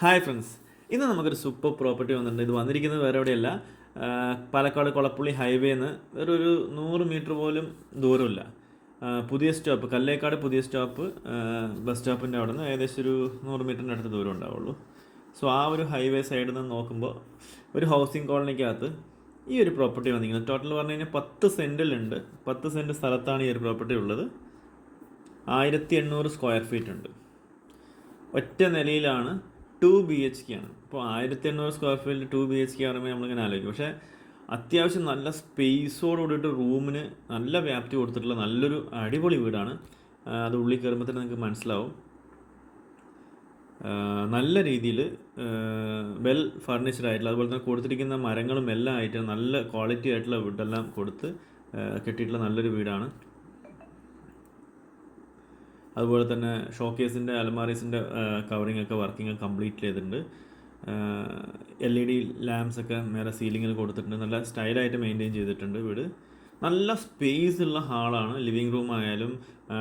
Hi friends ഇന്ന് നമുക്കൊരു super property വന്നിട്ടുണ്ട്. ഇത് വന്നിരിക്കുന്നത് വേറെ എവിടെയല്ല. പാലക്കാട് കൊളപ്പുള്ളി ഹൈവേന്ന് വേറെ ഒരു നൂറ് മീറ്റർ പോലും ദൂരമില്ല. പുതിയ സ്റ്റോപ്പ് കല്ലേക്കാട് പുതിയ സ്റ്റോപ്പ് ബസ് സ്റ്റോപ്പിന്റെ അവിടെ നിന്ന് ഏകദേശം ഒരു നൂറ് മീറ്ററിന്റെ അടുത്ത് ദൂരം ഉണ്ടാവുള്ളൂ. സോ ആ ഒരു ഹൈവേ സൈഡിൽ നിന്ന് നോക്കുമ്പോൾ ഒരു ഹൗസിംഗ് കോളനിക്കകത്ത് ഈ ഒരു പ്രോപ്പർട്ടി വന്നിരിക്കുന്നത് ടോട്ടൽ പറഞ്ഞു കഴിഞ്ഞാൽ പത്ത് സെന്റിലുണ്ട് പത്ത് സെന്റ് സ്ഥലത്താണ് ഈ ഒരു പ്രോപ്പർട്ടി ഉള്ളത്. ആയിരത്തി എണ്ണൂറ് സ്ക്വയർ ഫീറ്റ് ഉണ്ട്. ഒറ്റ നിലയിലാണ് ടു ബി എച്ച് കെ ആണ്. ഇപ്പോൾ ആയിരത്തി എണ്ണൂറ് സ്ക്വയർ ഫീറ്റിൽ ടു ബി എച്ച് കെ പറയുമ്പോൾ നമ്മളിങ്ങനെ ആലോചിക്കും. പക്ഷേ അത്യാവശ്യം നല്ല സ്പേസോട് കൂടിയിട്ട് റൂമിന് നല്ല വ്യാപ്തി കൊടുത്തിട്ടുള്ള നല്ലൊരു അടിപൊളി വീടാണ്. അത് ഉള്ളിൽ കയറുമ്പോൾ തന്നെ നിങ്ങൾക്ക് മനസ്സിലാവും. നല്ല രീതിയിൽ വെൽ ഫർണിഷ്ഡ് ആയിട്ടുള്ള അതുപോലെ തന്നെ കൊടുത്തിരിക്കുന്ന മരങ്ങളും എല്ലാം ആയിട്ട് നല്ല ക്വാളിറ്റി ആയിട്ടുള്ള വുഡെല്ലാം കൊടുത്ത് കെട്ടിയിട്ടുള്ള നല്ലൊരു വീടാണ്. അതുപോലെ തന്നെ ഷോക്കേസിന്റെ അലമാറീസിന്റെ കവറിംഗ് ഒക്കെ വർക്കിംഗ് കംപ്ലീറ്റ് ചെയ്തിട്ടുണ്ട്. എൽ ഇ ഡി ലാംപ്സ് ഒക്കെ നേരെ സീലിങ്ങിൽ കൊടുത്തിട്ടുണ്ട്. നല്ല സ്റ്റൈലായിട്ട് മെയിന്റെയിൻ ചെയ്തിട്ടുണ്ട് വീട്. നല്ല സ്പേസ് ഉള്ള ഹാളാണ്. ലിവിങ് റൂം ആയാലും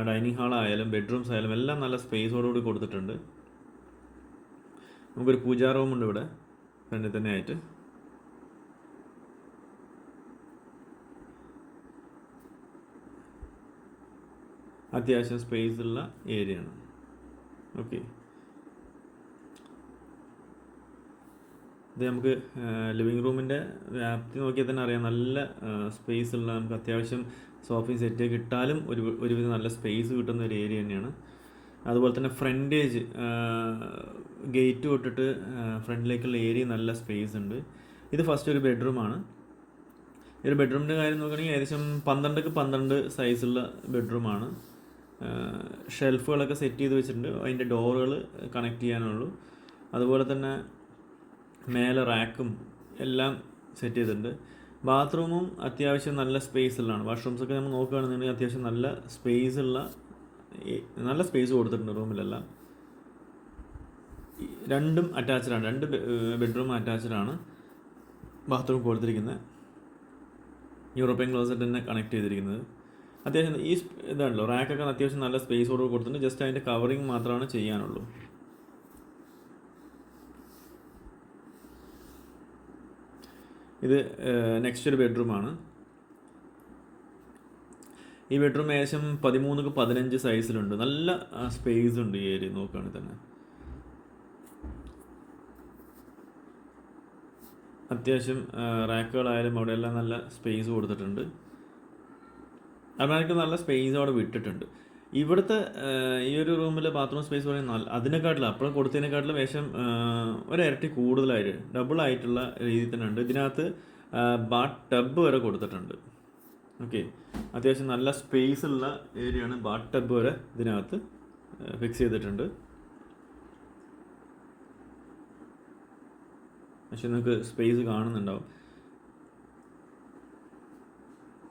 ഡൈനിങ് ഹാളായാലും ബെഡ്റൂംസ് ആയാലും എല്ലാം നല്ല സ്പേസോടുകൂടി കൊടുത്തിട്ടുണ്ട്. നമുക്കൊരു പൂജാ റൂമുണ്ട് ഇവിടെ. ഫ്രണ്ടിൽ തന്നെ ആയിട്ട്. അത്യാവശ്യം സ്പേസ് ഉള്ള ഏരിയ ആണ്. ഓക്കെ ഇത് നമുക്ക് ലിവിങ് റൂമിന്റെ വ്യാപ്തി നോക്കിയാൽ തന്നെ അറിയാം നല്ല സ്പേസ് ഉള്ള നമുക്ക് അത്യാവശ്യം സോഫയും സെറ്റ് കിട്ടാലും ഒരു ഒരുവിധം നല്ല സ്പേസ് കിട്ടുന്ന ഒരു ഏരിയ തന്നെയാണ്. അതുപോലെ തന്നെ ഫ്രണ്ടേജ് ഗേറ്റ് തൊട്ടിട്ട് ഫ്രണ്ടിലേക്കുള്ള ഏരിയ നല്ല സ്പേസ് ഉണ്ട്. ഇത് ഫസ്റ്റ് ഒരു ബെഡ്റൂമാണ് ഈ ഒരു ബെഡ്റൂമിന്റെ കാര്യം നോക്കുകയാണെങ്കിൽ ഏകദേശം പന്ത്രണ്ടക്ക് പന്ത്രണ്ട് സൈസുള്ള ബെഡ്റൂമാണ് ഷെൽഫുകളൊക്കെ സെറ്റ് ചെയ്ത് വെച്ചിട്ടുണ്ട്. അതിന്റെ ഡോറുകൾ കണക്ട് ചെയ്യാനുള്ളൂ. അതുപോലെ തന്നെ മേലെ റാക്കും എല്ലാം സെറ്റ് ചെയ്തിട്ടുണ്ട്. ബാത്റൂമും അത്യാവശ്യം നല്ല സ്പേസ് ഉള്ളതാണ് വാഷ്റൂംസൊക്കെ നമ്മൾ നോക്കുകയാണെന്നുണ്ടെങ്കിൽ അത്യാവശ്യം നല്ല സ്പേസ് ഉള്ള നല്ല സ്പേസ് കൊടുത്തിട്ടുണ്ട് റൂമിലെല്ലാം. രണ്ടും അറ്റാച്ച്ഡ് ആണ്. രണ്ട് ബെഡ്റൂം അറ്റാച്ച്ഡ് ആണ് ബാത്റൂം കൊടുത്തിരിക്കുന്നത്. യൂറോപ്യൻ ക്ലോസറ്റ് തന്നെ കണക്ട് ചെയ്തിരിക്കുന്നത്. അത്യാവശ്യം ഈ ഇതാണല്ലോ റാക്കൊക്കെ അത്യാവശ്യം നല്ല സ്പേസോട് കൊടുത്തിട്ടുണ്ട്. ജസ്റ്റ് അതിന്റെ കവറിങ് മാത്രമാണ് ചെയ്യാനുള്ളൂ. ഇത് നെക്സ്റ്റ് ഒരു ബെഡ്റൂമാണ് ഈ ബെഡ്റൂം ഏകദേശം പതിമൂന്നൊക്കെ പതിനഞ്ച് സൈസിലുണ്ട് നല്ല സ്പേസ് ഉണ്ട് ഈ ഏരിയ നോക്കുകയാണെങ്കിൽ തന്നെ. അത്യാവശ്യം റാക്കുകളായാലും അവിടെയെല്ലാം നല്ല സ്പേസ് കൊടുത്തിട്ടുണ്ട്. അതിനൊക്കെ നല്ല സ്പേസ് അവിടെ വിട്ടിട്ടുണ്ട്. ഇവിടുത്തെ ഈ ഒരു റൂമിൽ ബാത്റൂം സ്പേസ് പറയുന്നത് നല്ല അതിനെക്കാട്ടിലും അപ്പുറം കൊടുത്തതിനെക്കാട്ടിലും വേഷം ഒരു ഇരട്ടി കൂടുതലായിട്ട് ഡബിൾ ആയിട്ടുള്ള രീതിയിൽ തന്നെ ഉണ്ട്. ഇതിനകത്ത് ബാത്ത് ടബ് വരെ കൊടുത്തിട്ടുണ്ട്. ഓക്കെ അത്യാവശ്യം നല്ല സ്പേസ് ഉള്ള ഏരിയയാണ് ബാത്ത് ടബ് വരെ ഇതിനകത്ത് ഫിക്സ് ചെയ്തിട്ടുണ്ട്. പക്ഷെ നിങ്ങൾക്ക് സ്പേസ് കാണുന്നുണ്ടാവും.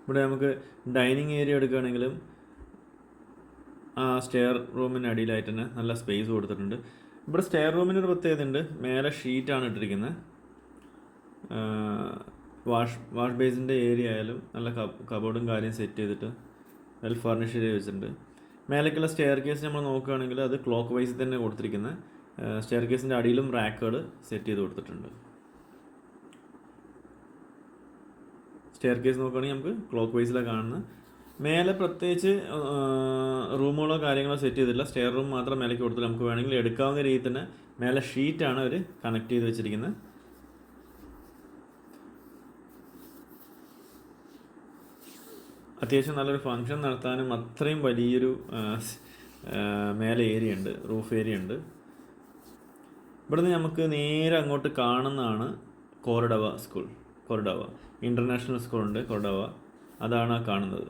ഇവിടെ നമുക്ക് ഡൈനിങ് ഏരിയ എടുക്കുകയാണെങ്കിലും ആ സ്റ്റെയർ റൂമിന് അടിയിലായിട്ട് തന്നെ നല്ല സ്പേസ് കൊടുത്തിട്ടുണ്ട്. ഇവിടെ സ്റ്റെയർ റൂമിന് ഒരു പ്രത്യേകത ഉണ്ട്. മേലെ ഷീറ്റാണ് ഇട്ടിരിക്കുന്നത്. വാഷ് വാഷ് ബേസിന്റെ ഏരിയ ആയാലും നല്ല കബോർഡും കാര്യം സെറ്റ് ചെയ്തിട്ട് വെൽ ഫർണിഷ് ചെയ്ത് വെച്ചിട്ടുണ്ട്. മേലേക്കുള്ള സ്റ്റെയർ കേസ് നമ്മൾ നോക്കുകയാണെങ്കിൽ അത് ക്ലോക്ക് വൈസ് തന്നെ കൊടുത്തിരിക്കുന്നത്. സ്റ്റെയർ കേസിന്റെ അടിയിലും റാക്കുകൾ സെറ്റ് ചെയ്ത് കൊടുത്തിട്ടുണ്ട്. സ്റ്റെയർ കേസ് നോക്കുകയാണെങ്കിൽ നമുക്ക് ക്ലോക്ക് വൈസിലാണ് കാണുന്നത്. മേലെ പ്രത്യേകിച്ച് റൂമുകളോ കാര്യങ്ങളോ സെറ്റ് ചെയ്തിട്ടില്ല. സ്റ്റെയർ റൂം മാത്രം മേലേക്ക് കൊടുത്തില്ല നമുക്ക് വേണമെങ്കിൽ എടുക്കാവുന്ന രീതിയിൽ തന്നെ മേലെ ഷീറ്റാണ് അവർ കണക്ട് ചെയ്ത് വെച്ചിരിക്കുന്നത്. അത്യാവശ്യം നല്ലൊരു ഫങ്ഷൻ നടത്താനും അത്രയും വലിയൊരു മേലെ ഏരിയ ഉണ്ട് റൂഫ് ഏരിയ ഉണ്ട്. ഇവിടുന്ന് നമുക്ക് നേരെ അങ്ങോട്ട് കാണുന്നതാണ് കോരഡവ സ്കൂൾ കൊറഡവ ഇന്റർനാഷണൽ സ്കൂളുണ്ട് കൊറഡവ അതാണ് ആ കാണുന്നത്.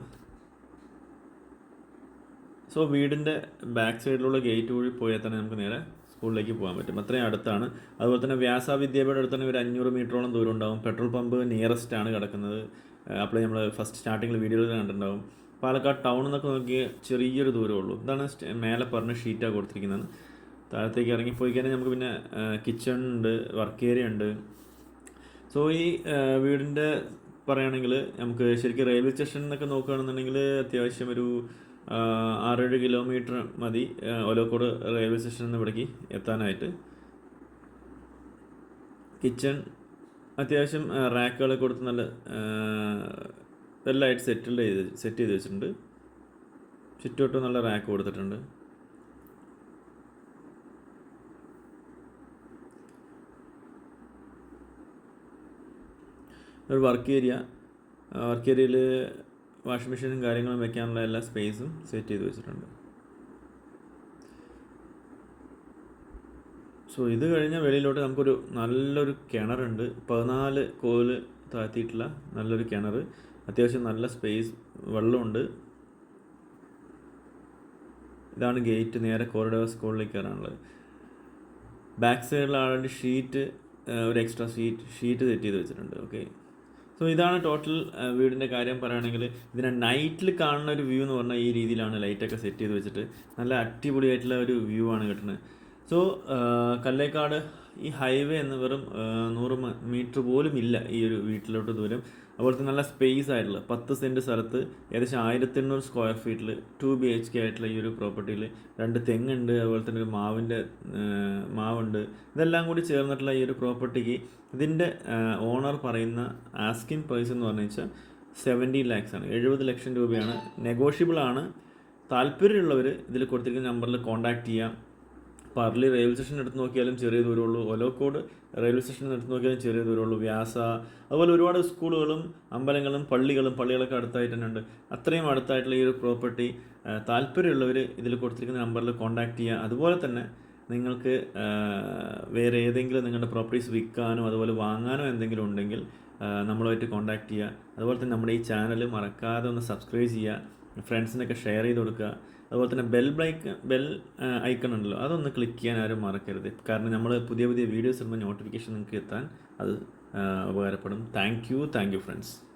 സോ വീടിന്റെ ബാക്ക് സൈഡിലുള്ള ഗേറ്റ് വഴി പോയാൽ തന്നെ നമുക്ക് നേരെ സ്കൂളിലേക്ക് പോകാൻ പറ്റും. അത്രയും അടുത്താണ്. അതുപോലെ തന്നെ വ്യാസ വിദ്യാഭ്യയുടെ അടുത്ത് തന്നെ ഒരു അഞ്ഞൂറ് മീറ്ററോളം ദൂരം ഉണ്ടാവും. പെട്രോൾ പമ്പ് നിയറസ്റ്റ് ആണ് കിടക്കുന്നത്. അപ്പോൾ നമ്മൾ ഫസ്റ്റ് സ്റ്റാർട്ടിങ്ങിൽ വീഡിയോയിൽ കണ്ടിട്ടുണ്ടാവും. പാലക്കാട് ടൗൺ എന്നൊക്കെ നോക്കിയ ചെറിയൊരു ദൂരമേ ഉള്ളൂ. ഇതാണ് മേലെ പറഞ്ഞ ഷീറ്റാണ് കൊടുത്തിരിക്കുന്നത്. താഴത്തേക്ക് ഇറങ്ങിപ്പോയി കഴിഞ്ഞാൽ നമുക്ക് പിന്നെ കിച്ചൺ ഉണ്ട് വർക്ക് ഏരിയ ഉണ്ട്. സോ ഈ വീടിന്റെ പറയുകയാണെങ്കിൽ നമുക്ക് ശരിക്കും റെയിൽവേ സ്റ്റേഷൻ എന്നൊക്കെ നോക്കുകയാണെന്നുണ്ടെങ്കിൽ അത്യാവശ്യം ഒരു ആറേഴ് കിലോമീറ്റർ മതി ഒലോക്കോട് റെയിൽവേ സ്റ്റേഷനിൽ നിന്ന് ഇവിടേക്ക് എത്താനായിട്ട്. കിച്ചൺ അത്യാവശ്യം റാക്കുകളൊക്കെ കൊടുത്ത് നല്ല വെല്ലായിട്ട് സെറ്റിൽ ചെയ്ത് സെറ്റ് ചെയ്ത് വെച്ചിട്ടുണ്ട്. ചുറ്റുവട്ടം നല്ല റാക്ക് കൊടുത്തിട്ടുണ്ട്. ഒരു വർക്ക് ഏരിയ വർക്ക് ഏരിയയിൽ വാഷിംഗ് മെഷീനും കാര്യങ്ങളും വെക്കാനുള്ള എല്ലാ സ്പേസും സെറ്റ് ചെയ്ത് വെച്ചിട്ടുണ്ട്. സോ ഇത് കഴിഞ്ഞാൽ വെളിയിലോട്ട് നമുക്കൊരു നല്ലൊരു കിണറുണ്ട്. പതിനാല് കോൽ താഴ്ത്തിയിട്ടുള്ള നല്ലൊരു കിണർ അത്യാവശ്യം നല്ല സ്പേസ് വെള്ളമുണ്ട്. ഇതാണ് ഗേറ്റ് നേരെ കോറിഡോർ സ്കൂളിലേക്ക് കയറാനുള്ളത്. ബാക്ക് ആൾറെഡി ഷീറ്റ് ഒരു എക്സ്ട്രാ ഷീറ്റ് ഷീറ്റ് സെറ്റ് ചെയ്ത് വെച്ചിട്ടുണ്ട്. ഓക്കെ സോ ഇതാണ് ടോട്ടൽ വീടിന്റെ കാര്യം പറയുകയാണെങ്കിൽ ഇതിനെ നൈറ്റിൽ കാണുന്ന ഒരു വ്യൂ എന്ന് പറഞ്ഞാൽ ഈ രീതിയിലാണ് ലൈറ്റൊക്കെ സെറ്റ് ചെയ്ത് വെച്ചിട്ട്. നല്ല അടിപൊളിയായിട്ടുള്ള ഒരു വ്യൂ ആണ് കിട്ടുന്നത്. സോ കല്ലേക്കാട് ഈ ഹൈവേ എന്ന് വെറും നൂറ് മീറ്റർ പോലും ഇല്ല ഈ ഒരു വീട്ടിലോട്ട് ദൂരം. അതുപോലത്തെ നല്ല സ്പേസ് ആയിട്ടുള്ള പത്ത് സെന്റ് സ്ഥലത്ത് ഏകദേശം ആയിരത്തി എണ്ണൂറ് സ്ക്വയർ ഫീറ്റിൽ ടു ബി എച്ച് കെ ആയിട്ടുള്ള ഈ ഒരു പ്രോപ്പർട്ടിയിൽ രണ്ട് തെങ്ങുണ്ട് അതുപോലെ തന്നെ ഒരു മാവിന്റെ മാവുണ്ട്. ഇതെല്ലാം കൂടി ചേർന്നിട്ടുള്ള ഈ ഒരു പ്രോപ്പർട്ടിക്ക് ഇതിന്റെ ഓണർ പറയുന്ന ആസ്കിൻ പ്രൈസ് എന്ന് പറഞ്ഞു വെച്ചാൽ സെവന്റി ലാക്സ് ആണ്. എഴുപത് ലക്ഷം രൂപയാണ്. നെഗോഷ്യബിൾ ആണ്. താല്പര്യമുള്ളവർ ഇതിൽ കൊടുത്തിരിക്കുന്ന നമ്പറിൽ കോൺടാക്റ്റ് ചെയ്യാം. പാർലി റെയിൽവേ സ്റ്റേഷൻ എടുത്ത് നോക്കിയാലും ചെറിയ ദൂരമുള്ളൂ. ഒലോക്കോട് റെയിൽവേ സ്റ്റേഷൻ എടുത്ത് നോക്കിയാലും ചെറിയ ദൂരമുള്ളൂ. വ്യാസ അതുപോലെ ഒരുപാട് സ്കൂളുകളും അമ്പലങ്ങളും പള്ളികളും പള്ളികളൊക്കെ അടുത്തായിട്ട് തന്നെ ഉണ്ട് അത്രയും അടുത്തായിട്ടുള്ള ഈ ഒരു പ്രോപ്പർട്ടി താല്പര്യമുള്ളവർ ഇതിൽ കൊടുത്തിരിക്കുന്ന നമ്പറിൽ കോൺടാക്റ്റ് ചെയ്യുക. അതുപോലെ തന്നെ നിങ്ങൾക്ക് വേറെ ഏതെങ്കിലും നിങ്ങളുടെ പ്രോപ്പർട്ടീസ് വിൽക്കാനോ അതുപോലെ വാങ്ങാനോ എന്തെങ്കിലും ഉണ്ടെങ്കിൽ നമ്മളുമായിട്ട് കോൺടാക്റ്റ് ചെയ്യുക. അതുപോലെ തന്നെ നമ്മുടെ ഈ ചാനൽ മറക്കാതെ ഒന്ന് സബ്സ്ക്രൈബ് ചെയ്യുക. ഫ്രണ്ട്സിനൊക്കെ ഷെയർ ചെയ്ത് കൊടുക്കുക. അതുപോലെ തന്നെ ബെൽ ബ്ലൈക്ക് ബെൽ ഐക്കൺ ഉണ്ടല്ലോ അതൊന്ന് ക്ലിക്ക് ചെയ്യാൻ ആരും മറക്കരുത്. കാരണം നമ്മൾ പുതിയ പുതിയ വീഡിയോസ് ഇടുമ്പോൾ നോട്ടിഫിക്കേഷൻ നിങ്ങൾക്ക് എത്താൻ അത് ഉപകാരപ്പെടും. Thank you thank you friends